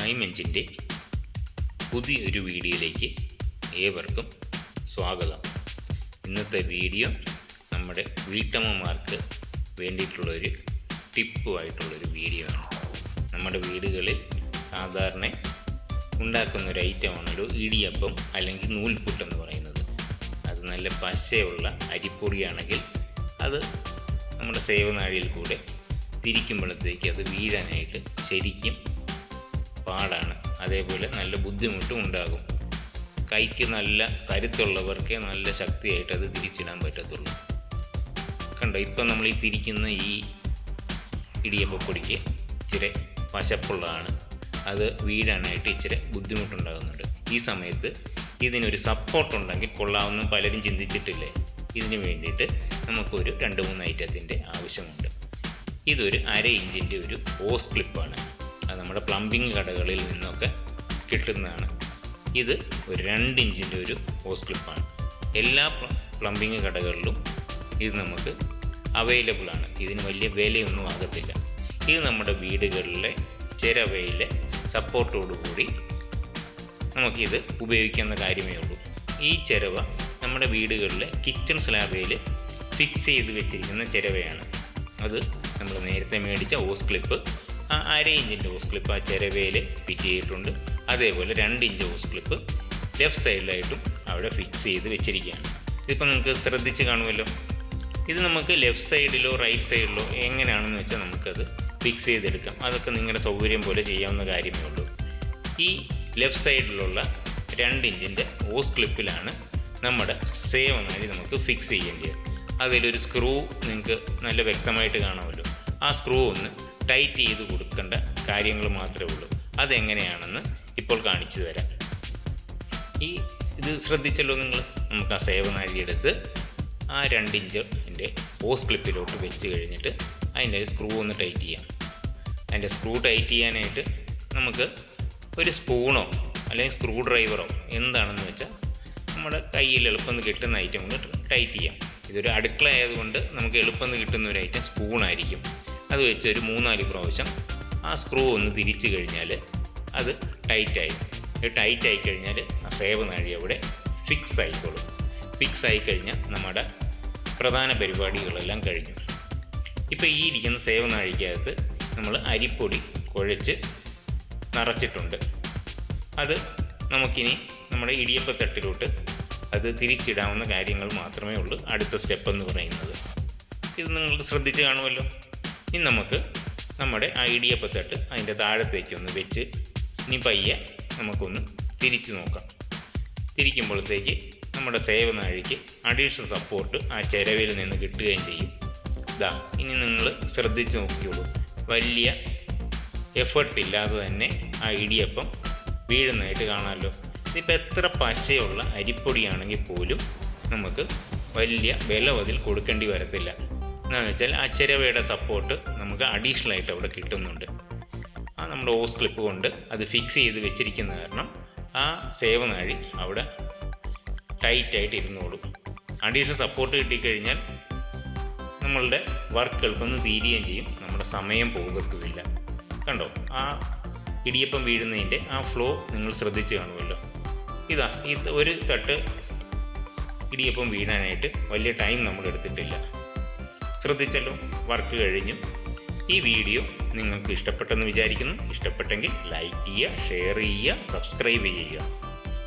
Time എഞ്ചിന്റെ പുതിയൊരു വീഡിയോയിലേക്ക് ഏവർക്കും സ്വാഗതം. ഇന്നത്തെ വീഡിയോ നമ്മുടെ വീട്ടമ്മമാർക്ക് വേണ്ടിയിട്ടുള്ളൊരു ടിപ്പുമായിട്ടുള്ളൊരു വീഡിയോ ആണ്. നമ്മുടെ വീടുകളിൽ സാധാരണ ഉണ്ടാക്കുന്ന ഒരു ഐറ്റമാണല്ലോ ഇടിയപ്പം അല്ലെങ്കിൽ നൂൽപുട്ട് എന്ന് പറയുന്നത്. അത് നല്ല പശയുള്ള അരിപ്പൊടിയാണെങ്കിൽ അത് നമ്മുടെ സേവനാഴിയിൽ കൂടെ തിരിക്കുമ്പോഴത്തേക്ക് അത് വീഴാനായിട്ട് ശരിക്കും പാടാണ്. അതേപോലെ നല്ല ബുദ്ധിമുട്ടും ഉണ്ടാകും. കൈക്ക് നല്ല കരുത്തുള്ളവർക്കേ നല്ല ശക്തിയായിട്ട് അത് തിരിച്ചിടാൻ പറ്റത്തുള്ളൂ. കണ്ടോ ഇപ്പം നമ്മൾ ഈ തിരിക്കുന്ന ഈ ഇടിയപ്പൊടിക്ക് ഇച്ചിരി പശപ്പുള്ളതാണ് അത് വീഴാനായിട്ട് ഇച്ചിരി ബുദ്ധിമുട്ടുണ്ടാകുന്നുണ്ട്. ഈ സമയത്ത് ഇതിനൊരു സപ്പോർട്ട് ഉണ്ടെങ്കിൽ കൊള്ളാവുന്ന പലരും ചിന്തിച്ചിട്ടില്ലേ? ഇതിന് വേണ്ടിയിട്ട് നമുക്കൊരു രണ്ട് മൂന്ന് ഐറ്റത്തിന്റെ ആവശ്യമുണ്ട്. ഇതൊരു അര ഇഞ്ചിന്റെ ഒരു ഓസ് ക്ലിപ്പാണ് അത് നമ്മുടെ പ്ലംബിംഗ് കടകളിൽ നിന്നൊക്കെ കിട്ടുന്നതാണ്. ഇത് ഒരു രണ്ട് ഇഞ്ചിന്റെ ഒരു ഹോസ് ക്ലിപ്പാണ്. എല്ലാ പ്ലംബിംഗ് കടകളിലും ഇത് നമുക്ക് അവൈലബിൾ ആണ്. ഇതിന് വലിയ വിലയൊന്നും ആകത്തില്ല. ഇത് നമ്മുടെ വീടുകളിലെ ചിരവയിലെ സപ്പോർട്ടോടുകൂടി നമുക്കിത് ഉപയോഗിക്കാവുന്ന കാര്യമേ ഉള്ളൂ. ഈ ചിരവ നമ്മുടെ വീടുകളിലെ കിച്ചൺ സ്ലാബയിൽ ഫിക്സ് ചെയ്ത് വെച്ചിരിക്കുന്ന ചിരവയാണ്. അത് നമ്മൾ നേരത്തെ മേടിച്ച ഓസ് ക്ലിപ്പ് ആ അര ഇഞ്ചിന്റെ ഹോസ് ക്ലിപ്പ് ആ ചിരവയിൽ ഫിറ്റ് ചെയ്തിട്ടുണ്ട്. അതേപോലെ രണ്ട് ഇഞ്ച് ഹോസ് ക്ലിപ്പ് ലെഫ്റ്റ് സൈഡിലായിട്ടും അവിടെ ഫിക്സ് ചെയ്ത് വെച്ചിരിക്കുകയാണ്. ഇതിപ്പോൾ നിങ്ങൾക്ക് ശ്രദ്ധിച്ച് കാണുമല്ലോ. ഇത് നമുക്ക് ലെഫ്റ്റ് സൈഡിലോ റൈറ്റ് സൈഡിലോ എങ്ങനെയാണെന്ന് വെച്ചാൽ നമുക്കത് ഫിക്സ് ചെയ്തെടുക്കാം. അതൊക്കെ നിങ്ങളുടെ സൗകര്യം പോലെ ചെയ്യാവുന്ന കാര്യമേ ഉള്ളൂ. ഈ ലെഫ്റ്റ് സൈഡിലുള്ള രണ്ട് ഇഞ്ചിന്റെ ഓസ് ക്ലിപ്പിലാണ് നമ്മുടെ സേവ് നാരി നമുക്ക് ഫിക്സ് ചെയ്യേണ്ടത്. അതിലൊരു സ്ക്രൂ നിങ്ങൾക്ക് നല്ല വ്യക്തമായിട്ട് കാണാമല്ലോ. ആ സ്ക്രൂ ഒന്ന് ടൈറ്റ് ചെയ്ത് കൊടുക്കേണ്ട കാര്യങ്ങൾ മാത്രമേ ഉള്ളൂ. അതെങ്ങനെയാണെന്ന് ഇപ്പോൾ കാണിച്ചു തരാം. ഈ ഇത് ശ്രദ്ധിച്ചല്ലോ നിങ്ങൾ? നമുക്ക് ആ സേവ നാഴിയെടുത്ത് ആ രണ്ടിഞ്ചിന്റെ ഓസ് ക്ലിപ്പിലോട്ട് വെച്ച് കഴിഞ്ഞിട്ട് അതിന്റെ സ്ക്രൂ ഒന്ന് ടൈറ്റ് ചെയ്യാം. അതിന്റെ സ്ക്രൂ ടൈറ്റ് ചെയ്യാനായിട്ട് നമുക്ക് ഒരു സ്പൂണോ അല്ലെങ്കിൽ സ്ക്രൂ ഡ്രൈവറോ എന്താണെന്ന് വെച്ചാൽ നമ്മുടെ കയ്യിൽ എളുപ്പം കിട്ടുന്ന ഐറ്റം കൊണ്ട് ടൈറ്റ് ചെയ്യാം. ഇതൊരു അടുക്കള ആയതുകൊണ്ട് നമുക്ക് എളുപ്പം കിട്ടുന്ന ഒരു ഐറ്റം സ്പൂണായിരിക്കും. അത് വെച്ച് ഒരു മൂന്നാൽ പ്രാവശ്യം ആ സ്ക്രൂ ഒന്ന് തിരിച്ചു കഴിഞ്ഞാൽ അത് ടൈറ്റായി ടൈറ്റ് ആയി കഴിഞ്ഞാൽ ആ സേവ് നാഴി അവിടെ ഫിക്സ് ആയിക്കോളും. ഫിക്സ് ആയി കഴിഞ്ഞാൽ നമ്മുടെ പ്രധാന പരിപാടികളെല്ലാം കഴിഞ്ഞു. ഇപ്പോൾ ഈ ഇരിക്കുന്ന സേവ് നാഴിക്കകത്ത് നമ്മൾ അരിപ്പൊടി കുഴച്ച് നിറച്ചിട്ടുണ്ട്. അത് നമുക്കിനി നമ്മുടെ ഇടിയപ്പത്തട്ടിലോട്ട് അത് തിരിച്ചിടാവുന്ന കാര്യങ്ങൾ മാത്രമേ ഉള്ളൂ. അടുത്ത സ്റ്റെപ്പ് എന്ന് പറയുന്നത്. ഇത് നിങ്ങൾ ശ്രദ്ധിച്ച് കാണുമല്ലോ. ഇനി നമുക്ക് നമ്മുടെ ആ ഇടിയപ്പത്തട്ട് അതിന്റെ താഴത്തേക്ക് ഒന്ന് വെച്ച് ഇനി പയ്യെ നമുക്കൊന്ന് തിരിച്ചു നോക്കാം. തിരിക്കുമ്പോഴത്തേക്ക് നമ്മുടെ സേവനാഴിക്ക് അഡീഷണൽ സപ്പോർട്ട് ആ ചിരവിൽ നിന്ന് കിട്ടുകയും ചെയ്യും. ഇതാ ഇനി നിങ്ങൾ ശ്രദ്ധിച്ചു നോക്കിയോളൂ വലിയ എഫേർട്ട് ഇല്ലാതെ തന്നെ ആ ഇടിയപ്പം വീഴുന്നതായിട്ട് കാണാമല്ലോ. ഇതിപ്പോൾ എത്ര പശയുള്ള അരിപ്പൊടിയാണെങ്കിൽ പോലും നമുക്ക് വലിയ വില അതിൽ കൊടുക്കേണ്ടി വരത്തില്ല. എന്താണെന്ന് വെച്ചാൽ ആ ചിരവയുടെ സപ്പോർട്ട് നമുക്ക് അഡീഷണൽ ആയിട്ട് അവിടെ കിട്ടുന്നുണ്ട്. ആ നമ്മുടെ ഓസ് ക്ലിപ്പ് കൊണ്ട് അത് ഫിക്സ് ചെയ്ത് വെച്ചിരിക്കുന്ന കാരണം ആ സേവനാഴി അവിടെ ടൈറ്റായിട്ട് ഇരുന്നോളും. അഡീഷണൽ സപ്പോർട്ട് കിട്ടിക്കഴിഞ്ഞാൽ നമ്മളുടെ വർക്ക് എളുപ്പം തീരുകയും ചെയ്യും. നമ്മുടെ സമയം പോകത്തുമില്ല. കണ്ടോ? ആ ഇടിയപ്പം വീഴുന്നതിന്റെ ആ ഫ്ലോ നിങ്ങൾ ശ്രദ്ധിച്ച് കാണുമല്ലോ. ഇതാ ഈ ഒരു തട്ട് ഇടിയപ്പം വീഴാനായിട്ട് വലിയ ടൈം നമ്മൾ എടുത്തിട്ടില്ല ശ്രദ്ധിച്ചല്ലോ വർക്ക് കഴിഞ്ഞു. ഈ വീഡിയോ നിങ്ങൾക്ക് ഇഷ്ടപ്പെട്ടെന്ന് വിചാരിക്കുന്നു. ഇഷ്ടപ്പെട്ടെങ്കിൽ ലൈക്ക് ചെയ്യുക ഷെയർ ചെയ്യുക സബ്സ്ക്രൈബ് ചെയ്യുക.